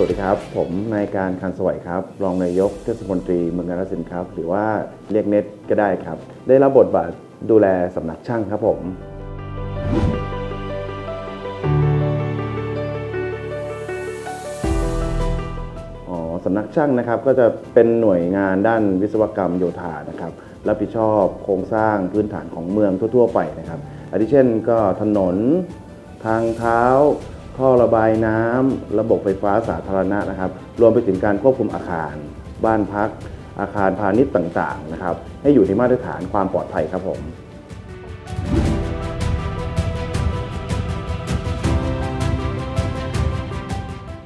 สวัสดีครับ ผมนายการคันสวัยครับ รองนายกเทศมนตรีเมืองกาฬสินธุ์ครับ หรือว่าเรียกเน็ตก็ได้ครับ ได้รับบทบาทดูแลสำนักช่างครับผม อ๋อสำนักช่างนะครับก็จะเป็นหน่วยงานด้านวิศวกรรมโยธานะครับ รับผิดชอบโครงสร้างพื้นฐานของเมืองทั่ว ๆ ไปนะครับอาทิเช่นก็ถนน ทางเท้า ท่อระบายน้ำระบบไฟฟ้าสาธารณะนะครับ รวมไปถึงการควบคุมอาคาร บ้านพัก อาคารพาณิชย์ต่างๆนะครับ ให้อยู่ในมาตรฐานความปลอดภัยครับผม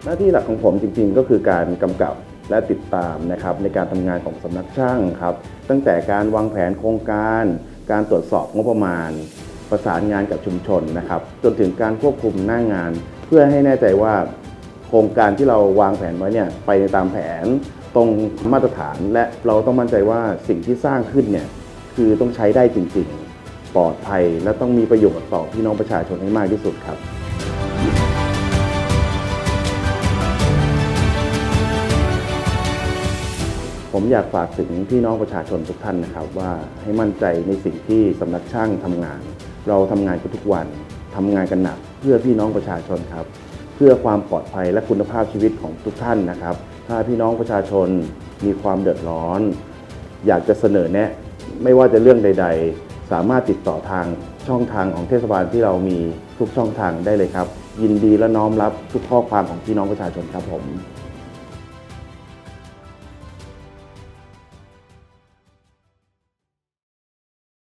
หน้าที่หลักของผมจริงๆ ก็คือการกำกับและติดตามนะครับในการทำงานของสำนักช่างครับตั้งแต่การวางแผนโครงการ การตรวจสอบงบประมาณ ประสานงานกับชุมชนนะครับ จนถึงการควบคุมหน้างาน พื่อให้แน่ใจว่าโครงการที่เราวางแผนไว้เนี่ยไปตามแผนตรงมาตรฐานและเราต้องมั่นใจว่าสิ่งที่สร้างขึ้นเนี่ยคือต้องใช้ได้จริงๆ ปลอดภัยและต้องมีประโยชน์ต่อพี่น้องประชาชนให้มากที่สุดครับผมอยากฝากถึงพี่น้องประชาชนทุกท่านนะครับ ว่าให้มั่นใจในสิ่งที่สำนักช่างทำงาน เราทำงานกันทุกวันทำงานกันหนัก เพื่อพี่น้องประชาชนครับ เพื่อความปลอดภัยและคุณภาพชีวิตของทุกท่านนะครับ ถ้าพี่น้องประชาชนมีความเดือดร้อน อยากจะเสนอแนะไม่ว่าจะเรื่องใด ๆ สามารถติดต่อทางช่องทางของเทศบาลที่เรามีทุกช่องทางได้เลยครับ ยินดีและน้อมรับทุกข้อความของพี่น้องประชาชนครับผม